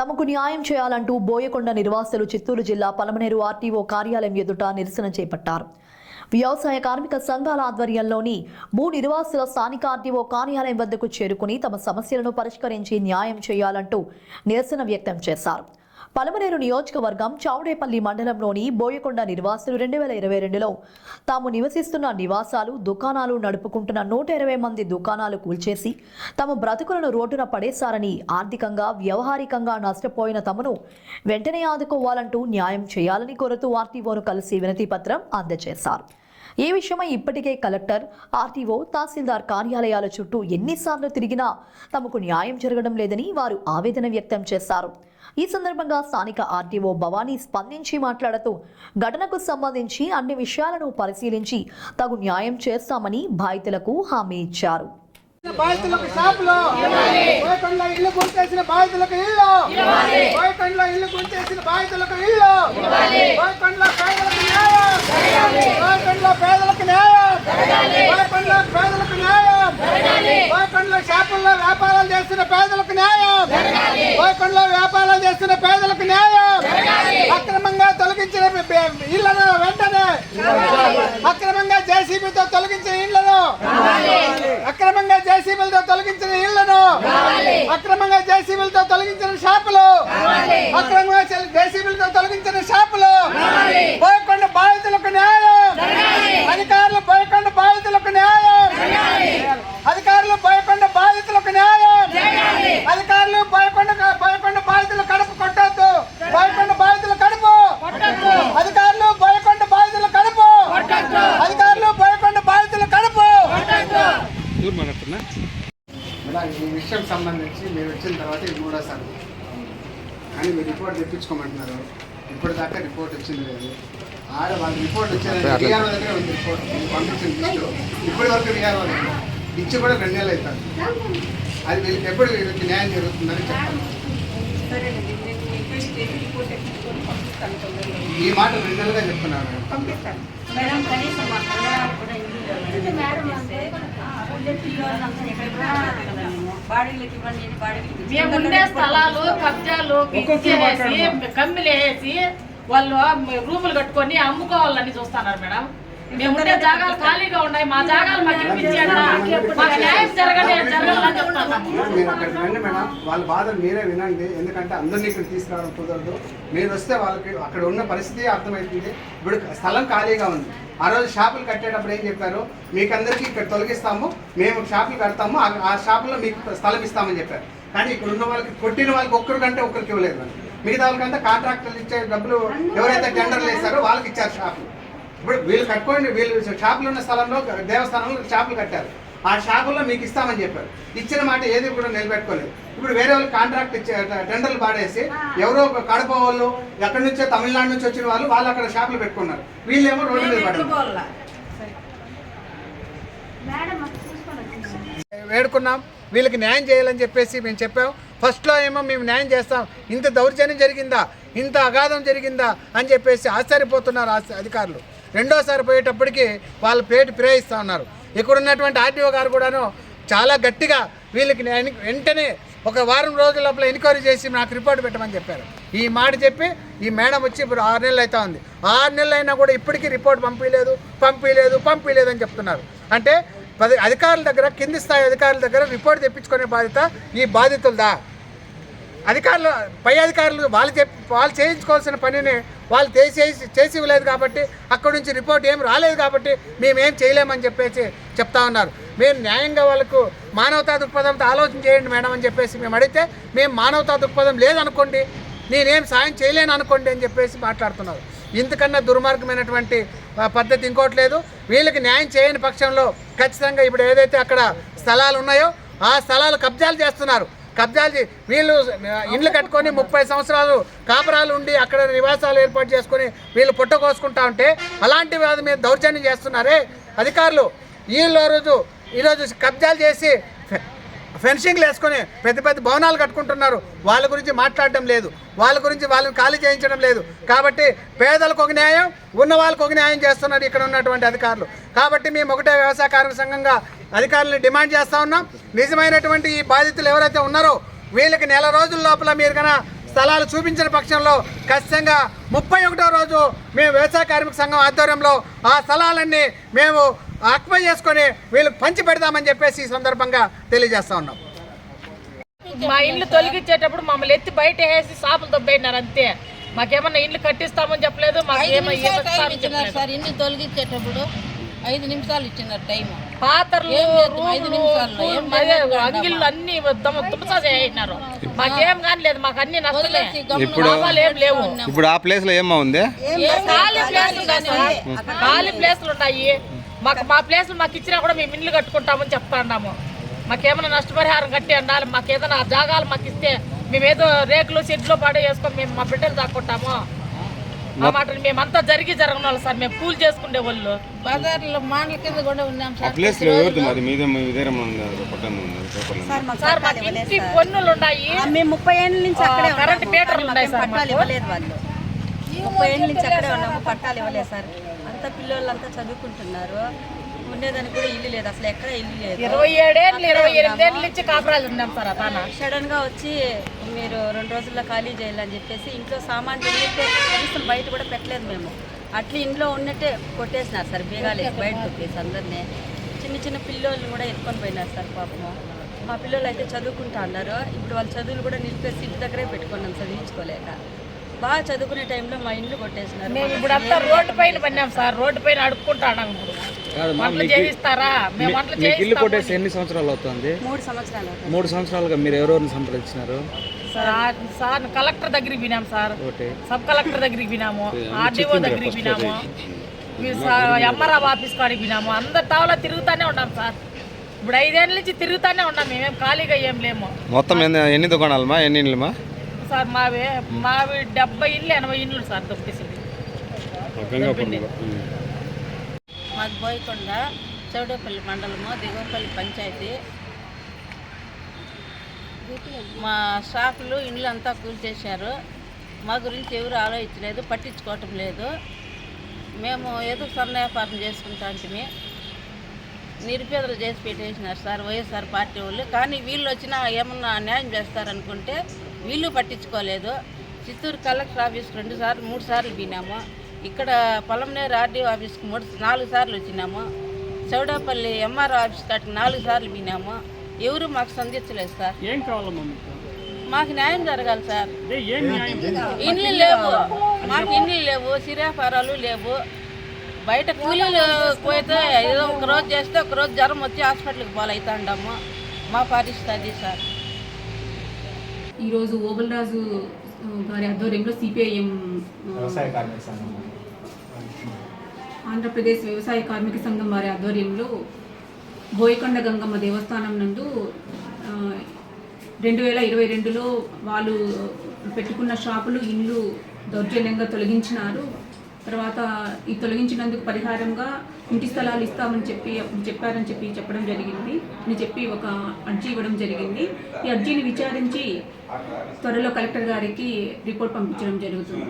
తమకు న్యాయం చేయాలంటూ బోయకొండ నిర్వాసులు చిత్తూరు జిల్లా పలమనేరు ఆర్టీఓ కార్యాలయం ఎదుట నిరసన చేపట్టారు. వ్యవసాయ కార్మిక సంఘాల ఆధ్వర్యంలోని భూ నిర్వాసుల స్థానిక ఆర్టీఓ కార్యాలయం వద్దకు చేరుకుని తమ సమస్యలను పరిష్కరించి న్యాయం చేయాలంటూ నిరసన వ్యక్తం చేశారు. పలమనేరు నియోజకవర్గం చౌడేపల్లి మండలంలోని బోయకొండ నిర్వాసులు రెండు వేల ఇరవై రెండులో తాము నివసిస్తున్న నివాసాలు దుకాణాలు నడుపుకుంటున్న నూట ఇరవై మంది దుకాణాలు కూల్చేసి తమ బ్రతుకులను రోడ్డున పడేశారని ఆర్థికంగా వ్యవహారికంగా నష్టపోయిన తమను వెంటనే ఆదుకోవాలంటూ న్యాయం చేయాలని కోరుతూ ఆర్టీఓను కలిసి వినతి పత్రం అందజేశారు. ఈ విషయమై ఇప్పటికే కలెక్టర్ ఆర్టీఓ తహసీల్దార్ కార్యాలయాల చుట్టూ ఎన్నిసార్లు తిరిగినా తమకు న్యాయం జరగడం లేదని వారు ఆవేదన వ్యక్తం చేశారు. ఈ సందర్భంగా స్థానిక ఆర్టీఓ భవానీ స్పందించి మాట్లాడుతూ ఘటనకు సంబంధించి అన్ని విషయాలను పరిశీలించి తగు న్యాయం చేస్తామని బాధితులకు హామీ ఇచ్చారు. బాధితులకు షాపులు ఇల్లు గుర్తేసిన బాధితులకు ఇల్లు. బోయకొండలో ఇల్లు గుర్తేసిన బాధితులకు ఇల్లు పేదలకు న్యాయం బోయకొండలో పేదలకు న్యాయం బోయకొండలో పేదలకు న్యాయం బోయకొండలో షాపుల్లో వ్యాపారాలు చేస్తున్న పేదలకు న్యాయం బోయకొండలో వ్యాపారాలు చేస్తున్న పేదలకు న్యాయం. అక్రమంగా తొలగించిన ఇళ్ళను వెంటనే అక్రమంగా జేసీబీతో తొలగించిన ఇళ్ళను అక్రమంగా జేసీబీలతో తొలగించిన ఇళ్ళను అక్రమంగా జేసీబీలతో తొలగించిన షాపులు అక్రమంగా జేసీబీలతో తొలగించిన షాపులు బోయకొండ బాధితులకు న్యాయం అధికారులు బోయకొండ బాధితులకు న్యాయం అధికారులు బోయకొండ బాధితులకు న్యాయం అధికారులు బోయకొండ బోయకొండ బాధితులు కడుపు కొట్టొద్దు బోయకొండ బాధితులు కడుపు అధికారులు బోయకొండ బాధితులు కడుపు అధికారులు బోయకొండ బాధితులు కడుపు విషయం సంబంధించి మీరు వచ్చిన తర్వాత ఇది మూడోసారి కానీ మీరు రిపోర్ట్ తెప్పించుకోమంటున్నారు. ఇప్పటిదాకా రిపోర్ట్ వచ్చింది లేదు. ఆడ వాళ్ళ రిపోర్ట్ వచ్చింది విఆర్ఓ దగ్గర ఉంది రిపోర్ట్. పంపించిన లిస్టు. ఇప్పటి వరకు విఆర్ఓ దగ్గర. ఇచ్చి కూడా రెండు నెలలు అవుతారు అది వీళ్ళకి ఎప్పుడు వీళ్ళకి న్యాయం జరుగుతుందని చెప్పాలి ఈ మాట రెండు నెలలుగా చెప్తున్నారు. మేడం మేము. ఉండే స్థలాలు కబ్జాలు ఇచ్చేసి కమ్మిలు వేసి వాళ్ళు రూములు కట్టుకొని అమ్ముకోవాలని చూస్తున్నారు మేడం. మేము ఉండే జాగాలు ఖాళీగా ఉన్నాయి మా జాగాలు మాకు ఇప్పించాడు మాకు న్యాయం జరగలే జరగాలని చెప్తున్నాము మీరు అక్కడ వినండి మేడం. వాళ్ళ బాధలు మీరే వినండి. ఎందుకంటే అందరినీ ఇక్కడ తీసుకురావడం కుదరదు. మీరు వస్తే వాళ్ళకి అక్కడ ఉన్న పరిస్థితి అర్థమవుతుంది. ఇప్పుడు స్థలం ఖాళీగా ఉంది. ఆ రోజు షాపులు కట్టేటప్పుడు ఏం చెప్పారు? మీకు అందరికీ ఇక్కడ తొలగిస్తాము. మేము షాపులు కడతాము. ఆ- షాపులో మీకు స్థలం ఇస్తామని చెప్పారు. కానీ ఇక్కడ ఉన్న వాళ్ళకి కొట్టిన వాళ్ళకి ఒక్కరికంటే ఒక్కరికి ఇవ్వలేదు మిగతా వాళ్ళకంతా కాంట్రాక్టర్లు ఇచ్చే డబ్బులు ఎవరైతే టెండర్లు వేస్తారో వాళ్ళకి ఇచ్చారు షాపులు. ఇప్పుడు వీళ్ళు కట్టుకోండి. వీళ్ళు షాపులు ఉన్న స్థలంలో దేవస్థానంలో షాపులు కట్టారు. ఆ షాపుల్లో మీకు ఇస్తామని చెప్పారు. ఇచ్చిన మాట ఏది కూడా నిలబెట్టుకోలేదు. ఇప్పుడు వేరే వాళ్ళు కాంట్రాక్ట్ ఇచ్చే టెండర్లు పాడేసి ఎవరో ఒక కడప వాళ్ళు ఎక్కడి నుంచో తమిళనాడు నుంచి వచ్చిన వాళ్ళు వాళ్ళు అక్కడ షాపులు పెట్టుకున్నారు. వీళ్ళేమో రోడ్డు మీద? వేడుకున్నాం. వీళ్ళకి న్యాయం చేయాలని చెప్పేసి మేము చెప్పాం. ఫస్ట్లో ఏమో మేము న్యాయం చేస్తాం. ఇంత దౌర్జన్యం జరిగిందా? ఇంత అగాధం జరిగిందా? అని చెప్పేసి ఆశ్చర్యపోతున్నారు అధికారులు. రెండోసారి పోయేటప్పటికి వాళ్ళ పేటు ప్రేయిస్తూ ఉన్నారు. ఇక్కడ ఉన్నటువంటి ఆర్టీఓ గారు కూడాను చాలా గట్టిగా వీళ్ళకి వెంటనే ఒక వారం రోజుల లోపల ఎంక్వైరీ చేసి నాకు రిపోర్ట్ పెట్టమని చెప్పారు. ఈ మాట చెప్పి ఈ మేడం వచ్చి ఇప్పుడు ఆరు నెలలు అవుతా ఉంది. ఆరు నెలలు అయినా కూడా ఇప్పటికీ రిపోర్ట్ పంపించలేదు పంపించలేదు పంపించలేదు అని చెప్తున్నారు. అంటే పది అధికారుల దగ్గర కింది స్థాయి అధికారుల దగ్గర రిపోర్ట్ తెప్పించుకునే బాధ్యత ఈ బాధితులదా? అధికారులు పై అధికారులు వాళ్ళు చెప్ వాళ్ళు చేయించుకోవాల్సిన పనిని వాళ్ళు చేసి చేసి ఇవ్వలేదు కాబట్టి అక్కడి నుంచి రిపోర్ట్ ఏం రాలేదు కాబట్టి మేమేం చేయలేమని చెప్పేసి చెప్తా ఉన్నారు. మేము న్యాయంగా వాళ్ళకు మానవతా దృక్పథంతో ఆలోచన చేయండి మేడం అని చెప్పేసి మేము అడిగితే మేము మానవతా దృక్పథం లేదనుకోండి నేనేం సాయం చేయలేను అనుకోండి అని చెప్పేసి మాట్లాడుతున్నారు. ఇంతకన్నా దుర్మార్గమైనటువంటి పద్ధతి ఇంకోటి లేదు. వీళ్ళకి న్యాయం చేయని పక్షంలో ఖచ్చితంగా ఇప్పుడు ఏదైతే అక్కడ స్థలాలు ఉన్నాయో ఆ స్థలాలు కబ్జాలు చేస్తున్నారు. కబ్జాలు వీళ్ళు ఇండ్లు కట్టుకొని ముప్పై సంవత్సరాలు కాపురాలు ఉండి అక్కడ నివాసాలు ఏర్పాటు చేసుకొని వీళ్ళు పుట్టకోసుకుంటా ఉంటే అలాంటి వారి మీద దౌర్జన్యం చేస్తున్నారే అధికారులు. వీళ్ళు రోజు ఈరోజు కబ్జాలు చేసి ఫె- ఫెన్సింగ్లు వేసుకొని పెద్ద పెద్ద భవనాలు కట్టుకుంటున్నారు. వాళ్ళ గురించి మాట్లాడడం లేదు. వాళ్ళ గురించి వాళ్ళని ఖాళీ చేయించడం లేదు. కాబట్టి పేదలకు ఒక న్యాయం ఉన్న వాళ్ళకు ఒక న్యాయం చేస్తున్నారు ఇక్కడ ఉన్నటువంటి అధికారులు. కాబట్టి మేము ఒకటే వ్యవసాయ కార్మిక సంఘంగా అధికారులను డిమాండ్ చేస్తా ఉన్నాం. నిజమైనటువంటి ఈ బాధితులు ఎవరైతే ఉన్నారో వీళ్ళకి నెల రోజుల లోపల మీరు కన్నా స్థలాలు చూపించిన పక్షంలో ఖచ్చితంగా ముప్పై ఒకటో రోజు మేము వ్యవసాయ కార్మిక సంఘం ఆధ్వర్యంలో ఆ స్థలాలన్నీ మేము ఆక్యుపై చేసుకొని వీళ్ళకి పంచి పెడదామని చెప్పేసి ఈ సందర్భంగా తెలియజేస్తా ఉన్నాం. మా ఇల్లు తొలగించేటప్పుడు మమ్మల్ని ఎత్తి బయట వేసి షాపులు దొబ్బైనారు అంతే. మాకేమన్నా ఇల్లు కట్టిస్తామని చెప్పలేదు మాకు ఐదు ఏమో నిమిషాలు టైం ఇవ్వస్తామని ఇచ్చినారు చెప్పలేదు. సార్ ఇన్ని తొలగించేటప్పుడు ఐదు నిమిషాలు ఇచ్చినారు టైం పాత్రలు? అంగిళ్ళు అన్ని దుమ్మసా చేసినారు మాకేం కానీ లేదు మాకు అన్ని గమ్మున ఇప్పుడు- ఏం లేవు. ఇప్పుడు ఆ ప్లేస్లో ఏమా ఉంది? ఖాళీ ప్లేస్లు ఖాళీ ప్లేస్లు ఉన్నాయి. మాకు మా ప్లేస్లు మాకు ఇచ్చినా కూడా మేము ఇల్లు కట్టుకుంటామని చెప్తాన్నాము. మాకేమైనా నష్టపరిహారం కట్టి ఉండాలి మాకు ఏదైనా ఆ జాగాలు మాకు ఇస్తే మేమేదో రేకులు షెడ్లో పాడే వేసుకొని మేము మా బిడ్డలు దాక్కుంటాము. ఆ మాటలు మేమంతా జరిగి జరగని వాళ్ళు సార్. మేము పూలు చేసుకునే వాళ్ళు. బజార్లో మాటల కింద కూడా ఉన్నాం ఆ సార్ ప్లేస్లో ఎవరిది మరి మీద ఉంది పేపర్లో సార్ మాకు ఇంటి పన్నులు ఉన్నాయి. మేము ముప్పై ఏళ్ళ నుంచి అక్కడే. కరెంట్ మీటర్లు ఉన్నాయి సార్ పట్టాలు మాకు. ఇవ్వలేదు వాళ్ళు. ముప్పై ఏళ్ళ నుంచి అక్కడే ఉన్నాము పట్టాలు ఇవ్వలేదు సార్. అంతా పిల్లలు అంతా చదువుకుంటున్నారు. ఉండేదానికి కూడా ఇల్లు లేదు. అసలు ఎక్కడ ఇల్లు లేదు. ఇరవై ఏడేళ్ళు ఇరవై ఎనిమిదేళ్ళ నుంచి కాపురాలు ఉన్నాం సార్ అతను సడన్గా వచ్చి మీరు రెండు రోజుల్లో ఖాళీ చేయాలని చెప్పేసి ఇంట్లో సామాన్లు కనీసం బయట కూడా పెట్టలేదు మేము. అట్లా ఇంట్లో ఉన్నట్టే కొట్టేసినారు సార్. బీగాలు వేసి బయట కొట్టేసి అందరినీ. చిన్న చిన్న పిల్లోళ్ళు కూడా ఎత్తుకొని పోయినారు సార్ పాపము. మా పిల్లలు అయితే చదువుకుంటా అన్నారు. ఇప్పుడు వాళ్ళ చదువులు కూడా నిలిపేసి ఇంటి దగ్గరే పెట్టుకున్నాం చదివించుకోలేక బాగా చదువుకునే టైంలో మా ఇండ్లు కొట్టేసినారు. మేము ఇప్పుడు అంతా రోడ్డు పైన పన్నాం సార్. రోడ్డు పైన అడుక్కుంటాం ఇప్పుడు. మీకు ఇల్లు కొట్టేసి ఎన్ని సంవత్సరాలు అవుతుంది? మూడు సంవత్సరాలు అవుతుంది. మూడు సంవత్సరాలుగా మీరు ఎవరెవరిని సంప్రదించినారు? సార్ సార్ కలెక్టర్ దగ్గరికి వినాం సార్. ఒకటి సబ్ కలెక్టర్ దగ్గరికి వినాము ఆర్డీఓ దగ్గరికి వినాము ఎంఆర్ఆర్ ఆఫీస్ కాడికి వినాము అందరు తావలా తిరుగుతానే ఉన్నాం సార్. ఇప్పుడు ఐదేళ్ళ నుంచి తిరుగుతానే ఉన్నాం మేమేం. ఖాళీగా ఏం లేము. మొత్తం ఎన్ని ఎన్ని దుకాణాలమా ఎన్ని ఇళ్ళమా సార్ మావి మావి డెబ్బై ఇల్లు ఎనభై ఇల్లు సార్ దొబ్బేసింది మాది బోయకొండ చౌడేపల్లి మండలము దిగువపల్లి పంచాయతీ. మా షాపులు ఇండ్లు అంతా కూల్చేశారు. మా గురించి ఎవరు ఆలోచించలేదు పట్టించుకోవటం లేదు. మేము ఏదో సన్న వ్యాపారం చేసుకుంటాంటిమి. అంటే నిరుపేదలు చేసి పెట్టేసినారు సార్ వైఎస్ఆర్ పార్టీ వాళ్ళు. కానీ వీళ్ళు వచ్చినా ఏమన్నా న్యాయం చేస్తారనుకుంటే వీళ్ళు పట్టించుకోలేదు. చిత్తూరు కలెక్టర్ ఆఫీస్కి రెండు సార్లు మూడు సార్లు పోయినాము ఇక్కడ పొలంనేరు ఆర్డీఓ ఆఫీస్కి మూడు నాలుగు సార్లు వచ్చినాము. చౌడాపల్లి ఎంఆర్ఓ ఆఫీస్ కాటికి నాలుగు సార్లు పోయినాము. ఎవరు మాకు సంధించలేదు సార్. ఏం కావాలమ్మా మీకు న్యాయం జరగాలి సార్. ఏం న్యాయం? ఇండ్లు లేవు. మాకు ఇండ్లు లేవు సిరాఫారాలు లేవు. బయట కూలీలు పోతే ఏదో ఒక రోజు చేస్తే ఒక రోజు జ్వరం వచ్చి హాస్పిటల్కి పాలవుతాండము. మా పరిస్థితి అది సార్. ఈరోజు ఓబల్రాజు గారి ఆధ్వర్యంలో సిపిఐఎం ఆంధ్రప్రదేశ్ వ్యవసాయ కార్మిక సంఘం వారి ఆధ్వర్యంలో బోయకొండ గంగమ్మ దేవస్థానం నందు రెండు వేల ఇరవై రెండులో వాళ్ళు పెట్టుకున్న షాపులు ఇండ్లు దౌర్జన్యంగా తొలగించినారు. తర్వాత ఈ తొలగించినందుకు పరిహారంగా ఇంటి స్థలాలు ఇస్తామని చెప్పి అప్పుడు చెప్పారని చెప్పి చెప్పడం జరిగింది. అని చెప్పి ఒక అర్జీ ఇవ్వడం జరిగింది. ఈ అర్జీని విచారించి త్వరలో కలెక్టర్ గారికి రిపోర్ట్ పంపించడం జరుగుతుంది.